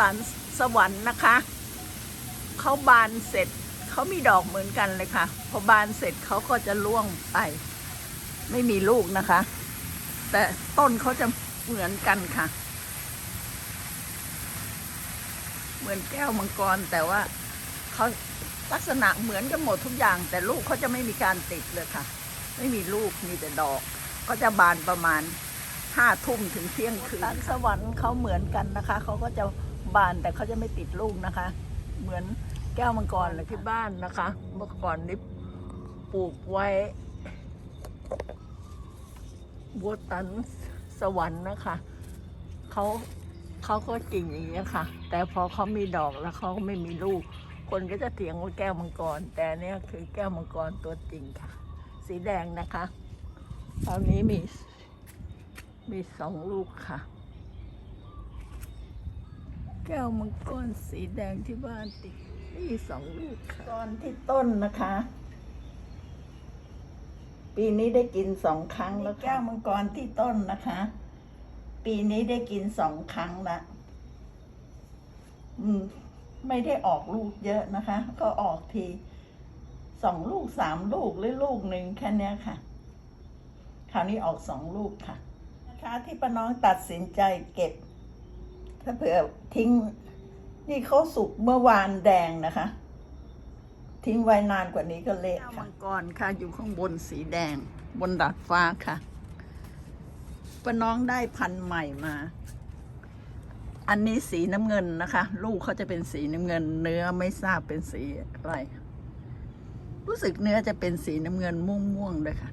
ตันสวรรค์นะคะเขาบานเสร็จเขามีดอกเหมือนกันเลยค่ะ พอบานเสร็จเขาก็จะร่วงไป ไม่มีลูกนะคะ แต่ต้นเขาจะเหมือนกันค่ะ เหมือนแก้วมังกรแต่ว่าเขาลักษณะเหมือนกันหมดทุกอย่าง แต่ลูกเขาจะไม่มีการติดเลยค่ะ ไม่มีลูกมีแต่ดอก ก็จะบานประมาณห้าทุ่มถึงเที่ยงคืนตันสวรรค์เขาเหมือนกันนะคะเขาก็จะ บานแต่เขาจะไม่ติดลูกนะคะ เหมือนแก้วมังกรเลยที่บ้านนะคะ เมื่อก่อนนี้ปลูกไว้บัวตันสวรรค์นะคะเขาเขาก็กิ่งอย่างนี้ยค่ะ แต่พอเขามีดอกแล้วเขาก็ไม่มีลูก คนก็จะเถียงว่าแก้วมังกร แต่เนี่ยคือแก้วมังกรตัวจริงค่ะ สีแดงนะคะ ตอนนี้มีมีสองลูกค่ะ แก้วมังกรสีแดงที่บ้านติดมีสองลูกค่ะตอนที่ต้นนะคะ ปีนี้ได้กินสองครั้งแล้วแก้วมังกรที่ต้นนะคะ ปีนี้ได้กินสองครั้งละอืม ไม่ได้ออกลูกเยอะนะคะ ก็ออกทีสองลูกสามลูกหรือลูกหนึ่งแค่เนี้ยค่ะ คราวนี้ออกสองลูกค่ะ นะคะที่ป้าน้องตัดสินใจเก็บ ถ้าเผื่อทิ้ง นี่เขาสุกเมื่อวานแดงนะคะ ทิ้งไว้นานกว่านี้ก็เละค่ะมังกรค่ะ อยู่ข้างบนสีแดง บนดาดฟ้าค่ะป้าน้องได้พันธุ์ใหม่มา อันนี้สีน้ำเงินนะคะ ลูกเขาจะเป็นสีน้ำเงิน เนื้อไม่ทราบเป็นสีอะไร รู้สึกเนื้อจะเป็นสีน้ำเงินม่วงๆเลยค่ะ